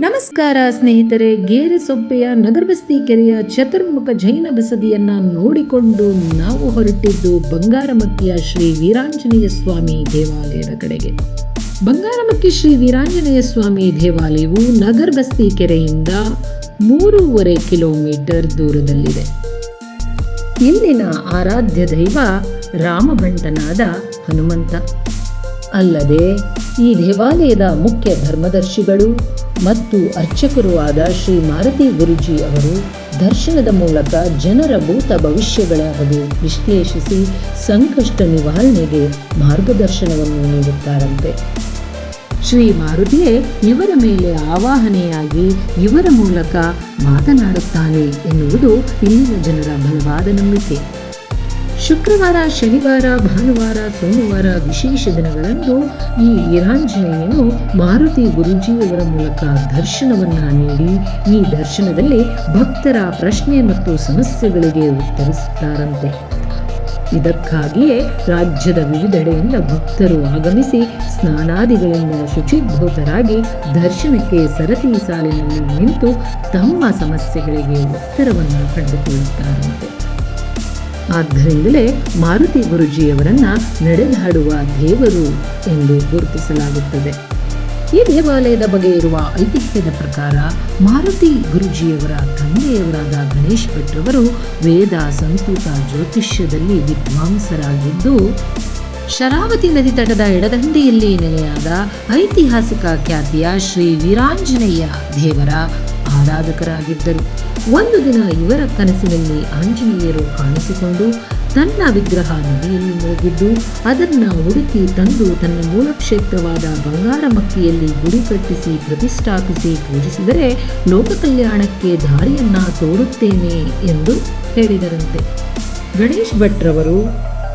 ನಮಸ್ಕಾರ ಸ್ನೇಹಿತರೆ, ಗೇರೆ ಸೊಪ್ಪೆಯ ನಗರಬಸ್ತಿ ಕೆರೆಯ ಚತುರ್ಮುಖ ಜೈನ ಬಸದಿಯನ್ನ ನೋಡಿಕೊಂಡು ನಾವು ಹೊರಟಿದ್ದು ಬಂಗಾರಮಕ್ಕಿಯ ಶ್ರೀ ವೀರಾಂಜನೇಯ ಸ್ವಾಮಿ ದೇವಾಲಯದ ಕಡೆಗೆ. ಬಂಗಾರಮಕ್ಕಿ ಶ್ರೀ ವೀರಾಂಜನೇಯ ಸ್ವಾಮಿ ದೇವಾಲಯವು ನಗರಬಸ್ತಿ ಕೆರೆಯಿಂದ ಮೂರೂವರೆ ಕಿಲೋಮೀಟರ್ ದೂರದಲ್ಲಿದೆ. ಇಲ್ಲಿನ ಆರಾಧ್ಯ ದೈವ ರಾಮಭಂಟನಾದ ಹನುಮಂತ. ಅಲ್ಲದೆ ಈ ದೇವಾಲಯದ ಮುಖ್ಯ ಧರ್ಮದರ್ಶಿಗಳು ಮತ್ತು ಅರ್ಚಕರೂ ಆದ ಶ್ರೀ ಮಾರುತಿ ಗುರುಜಿ ಅವರು ದರ್ಶನದ ಮೂಲಕ ಜನರ ಭೂತ ಭವಿಷ್ಯಗಳ ಬಗ್ಗೆ ವಿಶ್ಲೇಷಿಸಿ ಸಂಕಷ್ಟ ನಿವಾರಣೆಗೆ ಮಾರ್ಗದರ್ಶನವನ್ನು ನೀಡುತ್ತಾರಂತೆ. ಶ್ರೀ ಮಾರುತಿಯೇ ಇವರ ಮೇಲೆ ಆವಾಹನೆಯಾಗಿ ಇವರ ಮೂಲಕ ಮಾತನಾಡುತ್ತಾನೆ ಎನ್ನುವುದು ಇಲ್ಲಿನ ಜನರ ಬಲವಾದ ನಂಬಿಕೆ. ಶುಕ್ರವಾರ, ಶನಿವಾರ, ಭಾನುವಾರ, ಸೋಮವಾರ ವಿಶೇಷ ದಿನಗಳಂದು ಈ ಈರಾಂಜನೇಯನು ಮಾರುತಿ ಗುರುಜಿಯವರ ಮೂಲಕ ದರ್ಶನವನ್ನು ನೀಡಿ, ಈ ದರ್ಶನದಲ್ಲಿ ಭಕ್ತರ ಪ್ರಶ್ನೆ ಮತ್ತು ಸಮಸ್ಯೆಗಳಿಗೆ ಉತ್ತರಿಸುತ್ತಾರಂತೆ. ಇದಕ್ಕಾಗಿಯೇ ರಾಜ್ಯದ ವಿವಿಧೆಡೆಯಿಂದ ಭಕ್ತರು ಆಗಮಿಸಿ ಸ್ನಾನಾದಿಗಳಿಂದ ಶುಚಿಭೂತರಾಗಿ ದರ್ಶನಕ್ಕೆ ಸರತಿ ಸಾಲಿನಲ್ಲಿ ನಿಂತು ತಮ್ಮ ಸಮಸ್ಯೆಗಳಿಗೆ ಉತ್ತರವನ್ನು ಕಂಡುಕೊಳ್ಳುತ್ತಾರಂತೆ ಆದ್ದರಿಂದಲೇ ಮಾರುತಿ ಗುರುಜಿಯವರನ್ನ ನಡೆದಾಡುವ ದೇವರು ಎಂದು ಗುರುತಿಸಲಾಗುತ್ತದೆ. ಈ ದೇವಾಲಯದ ಬಗ್ಗೆ ಇರುವ ಐತಿಹ್ಯದ ಪ್ರಕಾರ ಮಾರುತಿ ಗುರುಜಿಯವರ ತಂದೆಯವರಾದ ಗಣೇಶ್ ಭಟ್ರವರು ವೇದ ಸಂಸ್ಕೃತ ಜ್ಯೋತಿಷ್ಯದಲ್ಲಿ ವಿದ್ವಾಂಸರಾಗಿದ್ದು, ಶರಾವತಿ ನದಿ ತಟದ ಎಡದಂಡೆಯಲ್ಲಿ ನೆಲೆಯಾದ ಐತಿಹಾಸಿಕ ಖ್ಯಾತಿಯ ಶ್ರೀ ವೀರಾಂಜನೇಯ ದೇವರ ಆರಾಧಕರಾಗಿದ್ದರು. ಒಂದು ದಿನ ಇವರ ಕನಸಿನಲ್ಲಿ ಆಂಜನೇಯರು ಕಾಣಿಸಿಕೊಂಡು ತನ್ನ ವಿಗ್ರಹ ನದಿಯಲ್ಲಿ ಹೋಗಿದ್ದು ಅದನ್ನು ಹುಡುಕಿ ತಂದು ತನ್ನ ಮೂಲ ಕ್ಷೇತ್ರವಾದ ಬಂಗಾರಮಕ್ಕಿಯಲ್ಲಿ ಗುಡಿ ಕಟ್ಟಿಸಿ ಪ್ರತಿಷ್ಠಾಪಿಸಿ ಪೂಜಿಸಿದರೆ ಲೋಕ ಕಲ್ಯಾಣಕ್ಕೆ ದಾರಿಯನ್ನ ತೋರುತ್ತೇನೆ ಎಂದು ಹೇಳಿದರಂತೆ. ಗಣೇಶ್ ಭಟ್ರವರು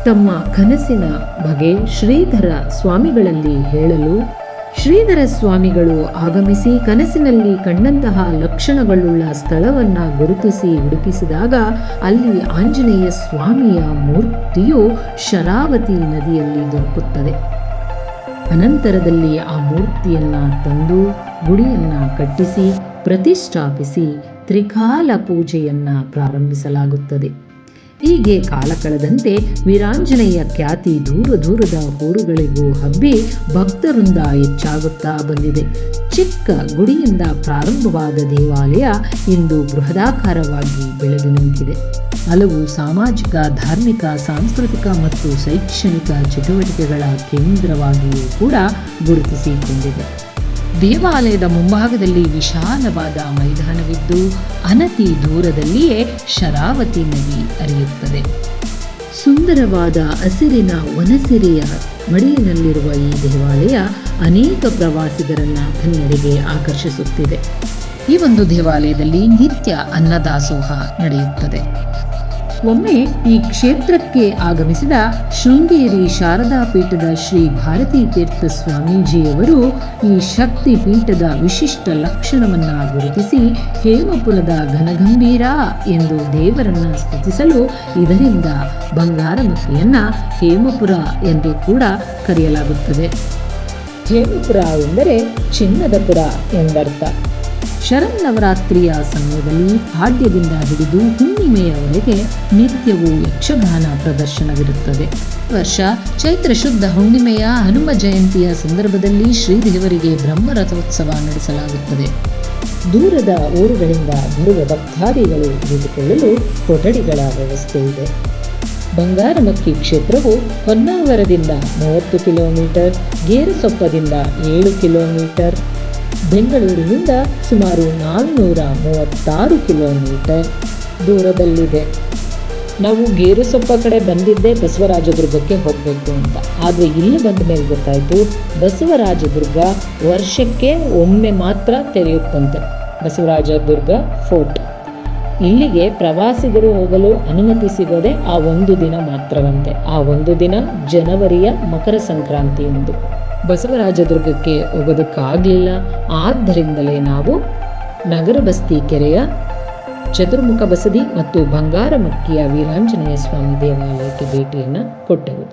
ತಮ್ಮ ಕನಸಿನ ಬಗೆ ಶ್ರೀಧರ ಸ್ವಾಮಿಗಳಲ್ಲಿ ಹೇಳಲು ಶ್ರೀಧರ ಸ್ವಾಮಿಗಳು ಆಗಮಿಸಿ ಕನಸಿನಲ್ಲಿ ಕಂಡಂತಹ ಲಕ್ಷಣಗಳುಳ್ಳ ಸ್ಥಳವನ್ನ ಗುರುತಿಸಿ ಹುಡುಕಿಸಿದಾಗ ಅಲ್ಲಿ ಆಂಜನೇಯ ಸ್ವಾಮಿಯ ಮೂರ್ತಿಯು ಶರಾವತಿ ನದಿಯಲ್ಲಿ ದೊರಕುತ್ತದೆ. ಅನಂತರದಲ್ಲಿ ಆ ಮೂರ್ತಿಯನ್ನ ತಂದು ಗುಡಿಯನ್ನ ಕಟ್ಟಿಸಿ, ಪ್ರತಿಷ್ಠಾಪಿಸಿ ತ್ರಿಕಾಲ ಪೂಜೆಯನ್ನು ಪ್ರಾರಂಭಿಸಲಾಗುತ್ತದೆ. ಹೀಗೆ ಕಾಲ ಕಳೆದಂತೆ ವೀರಾಂಜನೇಯ ಖ್ಯಾತಿ ದೂರ ದೂರದ ಊರುಗಳಿಗೂ ಹಬ್ಬಿ ಭಕ್ತರಿಂದ ಹೆಚ್ಚಾಗುತ್ತಾ ಬಂದಿದೆ. ಚಿಕ್ಕ ಗುಡಿಯಿಂದ ಪ್ರಾರಂಭವಾದ ದೇವಾಲಯ ಇಂದು ಬೃಹದಾಕಾರವಾಗಿ ಬೆಳೆದು ನಿಂತಿದೆ. ಹಲವು ಸಾಮಾಜಿಕ, ಧಾರ್ಮಿಕ, ಸಾಂಸ್ಕೃತಿಕ ಮತ್ತು ಶೈಕ್ಷಣಿಕ ಚಟುವಟಿಕೆಗಳ ಕೇಂದ್ರವಾಗಿಯೂ ಕೂಡ ಗುರುತಿಸಿಕೊಂಡಿದೆ. ದೇವಾಲಯದ ಮುಂಭಾಗದಲ್ಲಿ ವಿಶಾಲವಾದ ಮೈದಾನವಿದ್ದು, ಅನತಿ ದೂರದಲ್ಲಿಯೇ ಶರಾವತಿ ನದಿ ಹರಿಯುತ್ತದೆ. ಸುಂದರವಾದ ಹಸಿರಿನ ವನಸಿರಿಯ ಮಡಿಲಿನಲ್ಲಿರುವ ಈ ದೇವಾಲಯ ಅನೇಕ ಪ್ರವಾಸಿಗರನ್ನು ಕನ್ನಡಿಗೆ ಆಕರ್ಷಿಸುತ್ತಿದೆ. ಈ ಒಂದು ದೇವಾಲಯದಲ್ಲಿ ನಿತ್ಯ ಅನ್ನದಾಸೋಹ ನಡೆಯುತ್ತದೆ. ಒಮ್ಮೆ ಈ ಕ್ಷೇತ್ರಕ್ಕೆ ಆಗಮಿಸಿದ ಶೃಂಗೇರಿ ಶಾರದಾ ಪೀಠದ ಶ್ರೀ ಭಾರತೀ ತೀರ್ಥ ಸ್ವಾಮೀಜಿಯವರು ಈ ಶಕ್ತಿ ಪೀಠದ ವಿಶಿಷ್ಟ ಲಕ್ಷಣವನ್ನು ಗುರುತಿಸಿ ಹೇಮಪುರದ ಘನಗಂಭೀರ ಎಂದು ದೇವರನ್ನ ಸ್ತುತಿಸಲು ಇದರಿಂದ ಬಂಗಾರಮಕ್ಕಿಯನ್ನ ಹೇಮಪುರ ಎಂದು ಕೂಡ ಕರೆಯಲಾಗುತ್ತದೆ. ಹೇಮಪುರ ಎಂದರೆ ಚಿನ್ನದ ಪುರ ಎಂದರ್ಥ. ಶರನ್ನವರಾತ್ರಿಯ ಸಮಯದಲ್ಲಿ ಪಾಡ್ಯದಿಂದ ಹಿಡಿದು ಹುಣ್ಣಿಮೆಯವರೆಗೆ ನಿತ್ಯವೂ ಯಕ್ಷಗಾನ ಪ್ರದರ್ಶನವಿರುತ್ತದೆ. ವರ್ಷ ಚೈತ್ರ ಶುದ್ಧ ಹುಣ್ಣಿಮೆಯ ಹನುಮ ಜಯಂತಿಯ ಸಂದರ್ಭದಲ್ಲಿ ಶ್ರೀದೇವರಿಗೆ ಬ್ರಹ್ಮರಥೋತ್ಸವ ನಡೆಸಲಾಗುತ್ತದೆ. ದೂರದ ಊರುಗಳಿಂದ ಬರುವ ಭಕ್ತಾದಿಗಳು ಉಳಿದುಕೊಳ್ಳಲು ಕೊಠಡಿಗಳ ವ್ಯವಸ್ಥೆ ಇದೆ. ಬಂಗಾರಮಕ್ಕಿ ಕ್ಷೇತ್ರವು ಹೊನ್ನಾವರದಿಂದ ಮೂವತ್ತು ಕಿಲೋಮೀಟರ್, ಗೇರುಸೊಪ್ಪದಿಂದ ಏಳು ಕಿಲೋಮೀಟರ್ ಬೆಂಗಳೂರಿನಿಂದ ಸುಮಾರು ನಾಲ್ನೂರ ಮೂವತ್ತಾರು ಕಿಲೋಮೀಟರ್ ದೂರದಲ್ಲಿದೆ. ನಾವು ಗೇರುಸೊಪ್ಪ ಕಡೆ ಬಂದಿದ್ದೇ ಬಸವರಾಜದುರ್ಗಕ್ಕೆ ಹೋಗಬೇಕು ಅಂತ. ಆದರೆ ಇಲ್ಲಿ ಬಂದ ಮೇಲೆ ಗೊತ್ತಾಯಿತು, ಬಸವರಾಜದುರ್ಗ ವರ್ಷಕ್ಕೆ ಒಮ್ಮೆ ಮಾತ್ರ ತೆರೆಯುತ್ತಂತೆ. ಬಸವರಾಜದುರ್ಗ ಫೋರ್ಟ್. ಇಲ್ಲಿಗೆ ಪ್ರವಾಸಿಗರು ಹೋಗಲು ಅನುಮತಿ ಸಿಗೋದೆ ಆ ಒಂದು ದಿನ ಮಾತ್ರವಂತೆ. ಆ ಒಂದು ದಿನ ಜನವರಿಯ ಮಕರ ಸಂಕ್ರಾಂತಿ ಎಂದು ಬಸವರಾಜದುರ್ಗಕ್ಕೆ ಹೋಗೋದಕ್ಕಾಗಲಿಲ್ಲ. ಆದ್ದರಿಂದಲೇ ನಾವು ನಗರ ಬಸ್ತಿ ಕೆರೆಯ ಚತುರ್ಮುಖ ಬಸದಿ ಮತ್ತು ಬಂಗಾರಮಕ್ಕಿಯ ವೀರಾಂಜನೇಯ ಸ್ವಾಮಿ ದೇವಾಲಯಕ್ಕೆ ಭೇಟಿಯನ್ನು ಕೊಟ್ಟೆವು.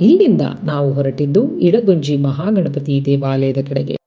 ಇಲ್ಲಿಂದ ನಾವು ಹೊರಟಿದ್ದು ಇಡಗುಂಜಿ ಮಹಾಗಣಪತಿ ದೇವಾಲಯದ ಕಡೆಗೆ.